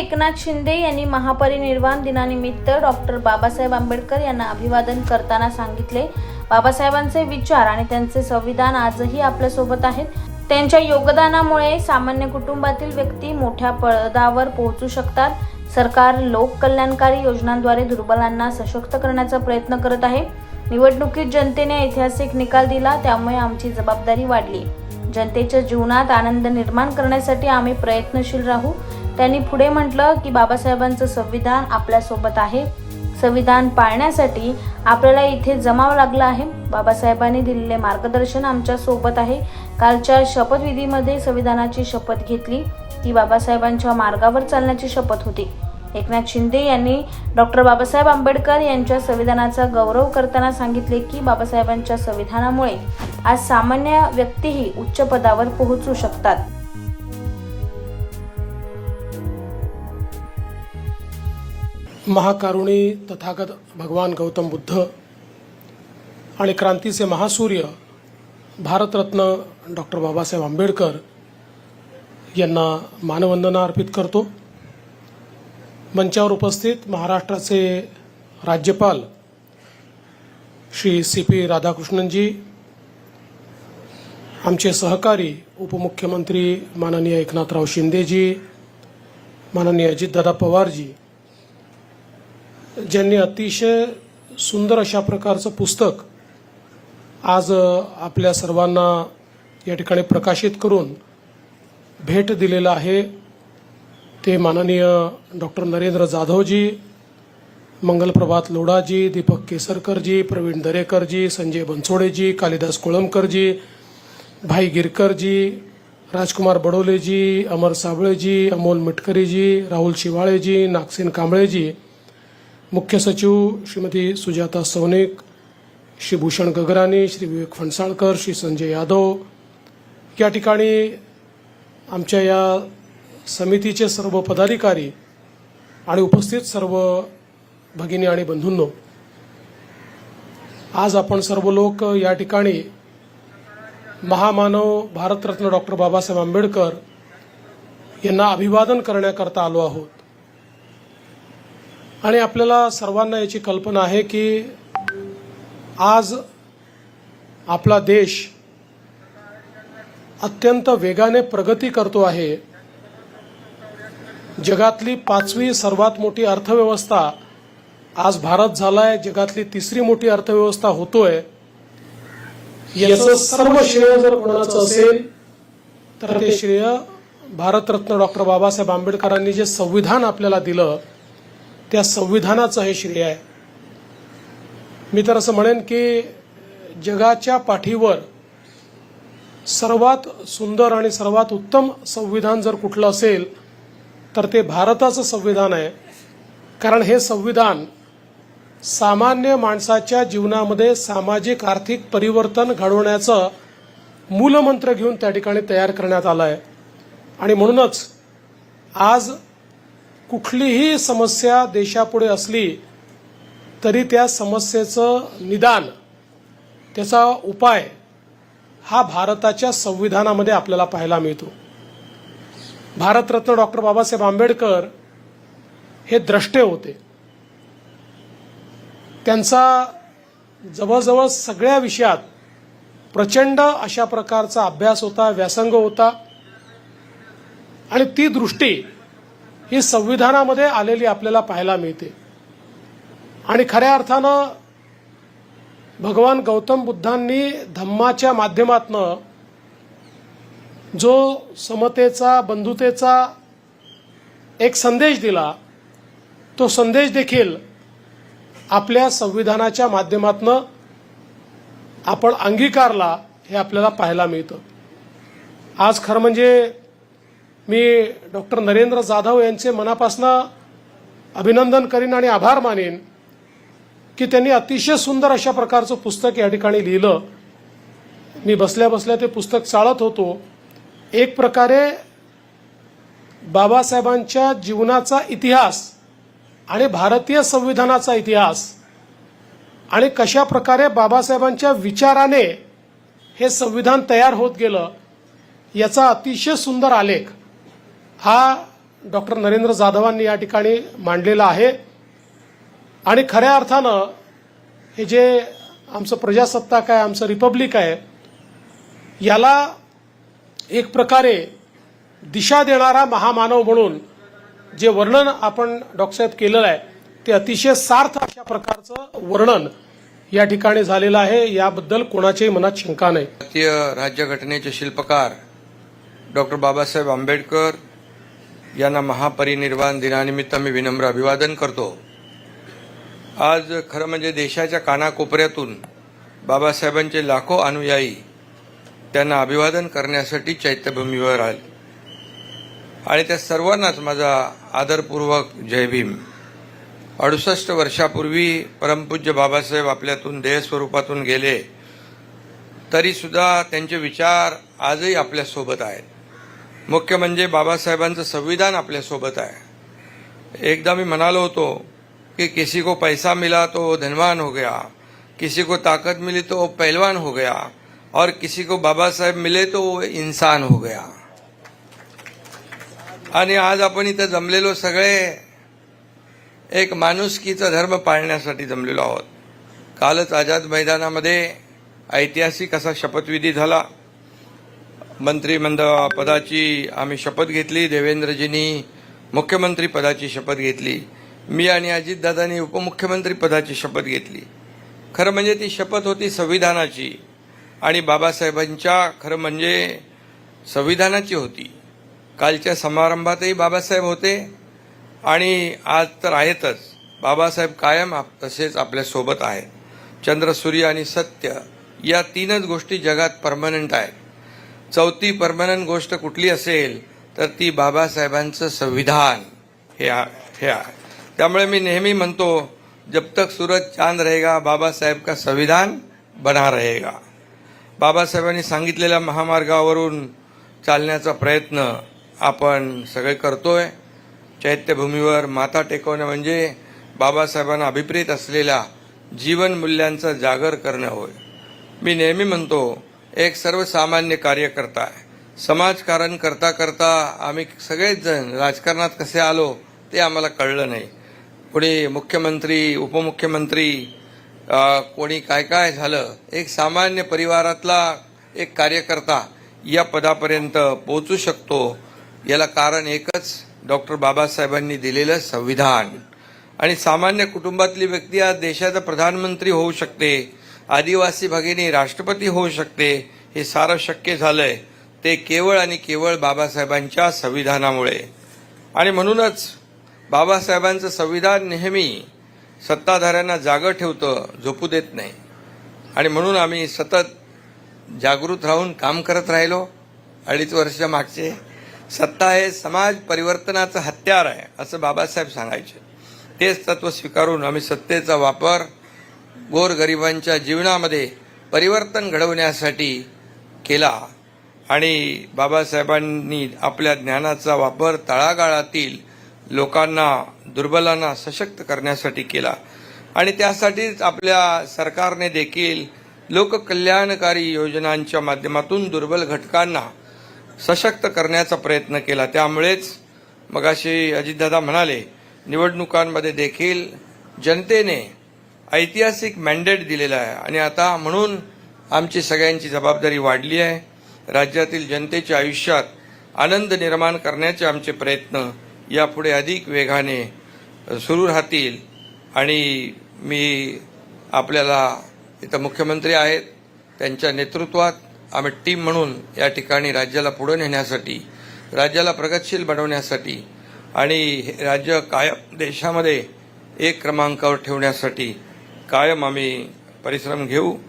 एकनाथ शिंदे यांनी महापरिनिर्वाण दिनानिमित्त डॉक्टर बाबासाहेब आंबेडकर यांना अभिवादन करताना सांगितले. बाबासाहेबांचे विचार आणि त्यांचे संविधान आजही आपल्यासोबत आहेत. त्यांच्या योगदानामुळे सामान्य कुटुंबातील व्यक्ती मोठ्या पदावर पोहोचू शकतात. सरकार लोककल्याणकारी योजनांद्वारे दुर्बलांना सशक्त करण्याचा प्रयत्न करत आहे. निवडणुकीत जनतेने ऐतिहासिक निकाल दिला त्यामुळे आमची जबाबदारी वाढली. जनतेच्या जीवनात आनंद निर्माण करण्यासाठी आम्ही प्रयत्नशील राहू. त्यांनी पुढे म्हटलं की बाबासाहेबांचं संविधान आपल्यासोबत आहे. संविधान पाळण्यासाठी आपल्याला इथे जमावं लागलं आहे. बाबासाहेबांनी दिलेले मार्गदर्शन आमच्यासोबत आहे. कालच्या शपथविधीमध्ये संविधानाची शपथ घेतली. ती बाबासाहेबांच्या मार्गावर चालण्याची शपथ होती. एकनाथ शिंदे यांनी डॉक्टर बाबासाहेब आंबेडकर यांच्या संविधानाचा गौरव करताना सांगितले की बाबासाहेबांच्या संविधानामुळे आज सामान्य व्यक्तीही उच्च पदावर पोहोचू शकतात. महाकारुणी तथागत भगवान गौतम बुद्ध आणि क्रांतीचे महासूर्य भारतरत्न डॉक्टर बाबासाहेब आंबेडकर यांना मानवंदना अर्पित करतो. मंचावर उपस्थित महाराष्ट्राचे राज्यपाल श्री सी पी राधाकृष्णनजी आमचे सहकारी उपमुख्यमंत्री माननीय एकनाथराव शिंदेजी माननीय अजितदादा पवारजी ज्यांनी अतिशय सुंदर अशा प्रकारचं पुस्तक आज आपल्या सर्वांना या ठिकाणी प्रकाशित करून भेट दिलेलं आहे ते माननीय डॉक्टर नरेंद्र जाधवजी मंगलप्रभात लोढाजी दीपक केसरकरजी प्रवीण दरेकरजी संजय बनसोडेजी कालिदास कोळंबकरजी भाई गिरकरजी राजकुमार बडोलेजी अमर साबळेजी अमोल मिटकरीजी राहुल शिवाळेजी नागसेन कांबळेजी मुख्य सचिव श्रीमती सुजाता सौनिक श्री भूषण गगराणी श्री विवेक फणसाळकर श्री संजय यादव. या ठिकाणी आमच्या या समितीचे सर्व पदाधिकारी आणि उपस्थित सर्व भगिनी आणि बंधूंनो आज आपण सर्व लोक या ठिकाणी महामानव भारतरत्न डॉक्टर बाबासाहेब आंबेडकर यांना अभिवादन करण्याकरता आलो आहोत. आणि आपल्याला सर्वांना याची कल्पना आहे की आज आपला देश अत्यंत वेगाने प्रगती करतो आहे. जगातली पाचवी सर्वात मोठी अर्थव्यवस्था आज भारत झालाय जगातली तिसरी मोठी अर्थव्यवस्था होतोय. याचं सर्व श्रेय जर कोणाचं असेल तर ते श्रेय भारतरत्न डॉक्टर बाबासाहेब आंबेडकरांनी जे संविधान आपल्याला दिलं त्या संविधानाचं हे श्रेय आहे. मी तर असं म्हणेन की जगाच्या पाठीवर सर्वात सुंदर आणि सर्वात उत्तम संविधान जर कुठलं असेल तर ते भारताचं संविधान आहे. कारण हे संविधान सामान्य माणसाच्या जीवनामध्ये सामाजिक आर्थिक परिवर्तन घडवण्याचं मूलमंत्र घेऊन त्या ठिकाणी तयार करण्यात आलं आहे आणि म्हणूनच आज कुठलीही समस्या देशापुढे असली तरी त्या समस्येचं निदान त्याचा उपाय हा भारताच्या संविधानामध्ये आपल्याला पाहायला मिळतो. भारतरत्न डॉक्टर बाबासाहेब आंबेडकर हे द्रष्टे होते. त्यांचा जवळजवळ सगळ्या विषयात प्रचंड अशा प्रकारचा अभ्यास होता व्यासंग होता. आणि ती दृष्टी ही संविधानामध्ये आलेली आपल्याला पाहायला मिळते. आणि खऱ्या अर्थानं भगवान गौतम बुद्धांनी धम्माच्या माध्यमातनं जो समतेचा बंधुतेचा एक संदेश दिला तो संदेश देखील आपल्या संविधानाच्या माध्यमातनं आपण अंगीकारला हे आपल्याला पाहायला मिळतं. आज खरं म्हणजे मी डॉक्टर नरेंद्र जाधव यांचे मनापासनं अभिनंदन करीन आणि आभार मानेन की त्यांनी अतिशय सुंदर अशा प्रकारचं पुस्तक या ठिकाणी लिहिलं. मी बसल्या बसल्या ते पुस्तक चाळत होतो. एक प्रकारे बाबासाहेबांच्या जीवनाचा इतिहास आणि भारतीय संविधानाचा इतिहास आणि कशा प्रकारे बाबासाहेबांच्या विचाराने हे संविधान तयार होत गेलं याचा अतिशय सुंदर आलेख हा डॉक्टर नरेंद्र जाधवांनी या ठिकाणी मांडलेला आहे. आणि खऱ्या अर्थानं हे जे आमचं प्रजासत्ताक आहे आमचं रिपब्लिक आहे याला एक प्रकारे दिशा देणारा महामानव म्हणून जे वर्णन आपण डॉक्टर साहेब केलेलं आहे ते अतिशय सार्थ अशा प्रकारचं वर्णन या ठिकाणी झालेलं आहे. याबद्दल कोणाच्याही मनात शंका नाही. भारतीय राज्यघटनेचे शिल्पकार डॉक्टर बाबासाहेब आंबेडकर यांना महापरिनिर्वाण दिनानिमित्त मी विनम्र अभिवादन करतो. आज खरं म्हणजे देशाच्या कानाकोपऱ्यातून बाबासाहेबांचे लाखो अनुयायी त्यांना अभिवादन करण्यासाठी चैत्यभूमीवर आले. आणि त्या सर्वांनाच माझा आदरपूर्वक जय भीम. अडुसष्ट वर्षापूर्वी परमपूज्य बाबासाहेब आपल्यातून देहस्वरूपातून गेले तरीसुद्धा त्यांचे विचार आजही आपल्यासोबत आहेत. मुख्य म्हणजे बाबासाहेबांचं संविधान आपल्यासोबत आहे. एकदा मी म्हणालो होतो कि किसी को पैसा मिला तो धनवान हो गया किसी को ताकत मिली तो वो पहलवान हो गया और किसी को बाबा साहेब मिले तो वो हो गया. आणि आज आपण इथं जमलेलो सगळे एक माणुसकीचा धर्म पाळण्यासाठी जमलेलो आहोत. कालच आझाद मैदानामध्ये ऐतिहासिक असा शपथविधी झाला. मंत्रिमंडळ पदाची आम्ही शपथ घेतली देवेंद्रजींनी मुख्यमंत्री पदाची शपथ घेतली मी आणि अजितदादांनी उपमुख्यमंत्री पदाची शपथ घेतली. खरं म्हणजे ती शपथ होती संविधानाची आणि बाबासाहेबांच्या खरं म्हणजे संविधानाची होती. कालच्या समारंभातही बाबासाहेब होते आणि आज तर आहेतच. बाबासाहेब कायम आप- तसेच आपल्यासोबत आहेत. चंद्र सूर्य आणि सत्य या तीनच गोष्टी जगात परमनंट आहेत. चौथी परमनंट गोष्ट कुठली असेल तर ती बाबासाहेबांचं संविधान. हे हे त्यामुळे मी नेहमी म्हणतो जब तक सूरज चांद रहेगा बाबासाहेब का संविधान बना रहेगा. बाबासाहेबांनी सांगितलेल्या महामार्गावरून चालण्याचा प्रयत्न आपण सगळे करतोय. चैत्यभूमीवर माथा टेकवणं म्हणजे बाबासाहेबांना अभिप्रेत असलेल्या जीवन मूल्यांचा जागर करणं होय. मी नेहमी म्हणतो एक सर्वसामान्य कार्यकर्ता आहे. समाजकारण करता करता आम्ही सगळेच जण राजकारणात कसे आलो ते आम्हाला कळलं नाही. कोणी मुख्यमंत्री उपमुख्यमंत्री कोणी काय काय झालं एक सामान्य परिवारातला एक कार्यकर्ता या पदापर्यंत पोहोचू शकतो. याला कारण एकच डॉक्टर बाबासाहेबांनी दिलेलं संविधान. आणि सामान्य कुटुंबातली व्यक्ती आज देशाचा प्रधानमंत्री होऊ शकते. आदिवासी भगिनी राष्ट्रपती होऊ शकते हे सारं शक्य झालंय. ते केवळ आणि केवळ बाबासाहेबांच्या संविधानामुळे. आणि म्हणूनच बाबासाहेबांचं संविधान नेहमी सत्ताधाऱ्यांना जागं ठेवतं झोपू देत नाही. आणि म्हणून आम्ही सतत जागृत राहून काम करत राहिलो. अडीच वर्ष मागचे. सत्ता हे समाज परिवर्तनाचं हत्यार आहे असं बाबासाहेब सांगायचे. तेच तत्व स्वीकारून आम्ही सत्तेचा वापर गोरगरिबांच्या जीवनामध्ये परिवर्तन घडवण्यासाठी केला. आणि बाबासाहेबांनी आपल्या ज्ञानाचा वापर तळागाळातील लोकांना दुर्बलांना सशक्त करण्यासाठी केला. आणि त्यासाठीच आपल्या सरकारने देखील लोककल्याणकारी योजनांच्या माध्यमातून दुर्बल घटकांना सशक्त करण्याचा प्रयत्न केला. त्यामुळेच मगाशी अजितदादा म्हणाले निवडणुकांमध्ये देखील जनतेने ऐतिहासिक मॅन्डेट दिलेला आहे. आणि आता म्हणून आमची सगळ्यांची जबाबदारी वाढली आहे. राज्यातील जनतेच्या आयुष्यात आनंद निर्माण करण्याचे आमचे प्रयत्न यापुढे अधिक वेगाने सुरू राहतील. आणि मी आपल्याला इथं मुख्यमंत्री आहेत. त्यांच्या नेतृत्वात आम्ही टीम म्हणून या ठिकाणी राज्याला पुढे नेण्यासाठी राज्याला प्रगतशील बनवण्यासाठी आणि हे राज्य कायम देशामध्ये एक क्रमांकावर ठेवण्यासाठी कायम आम्ही परिश्रम घेऊ.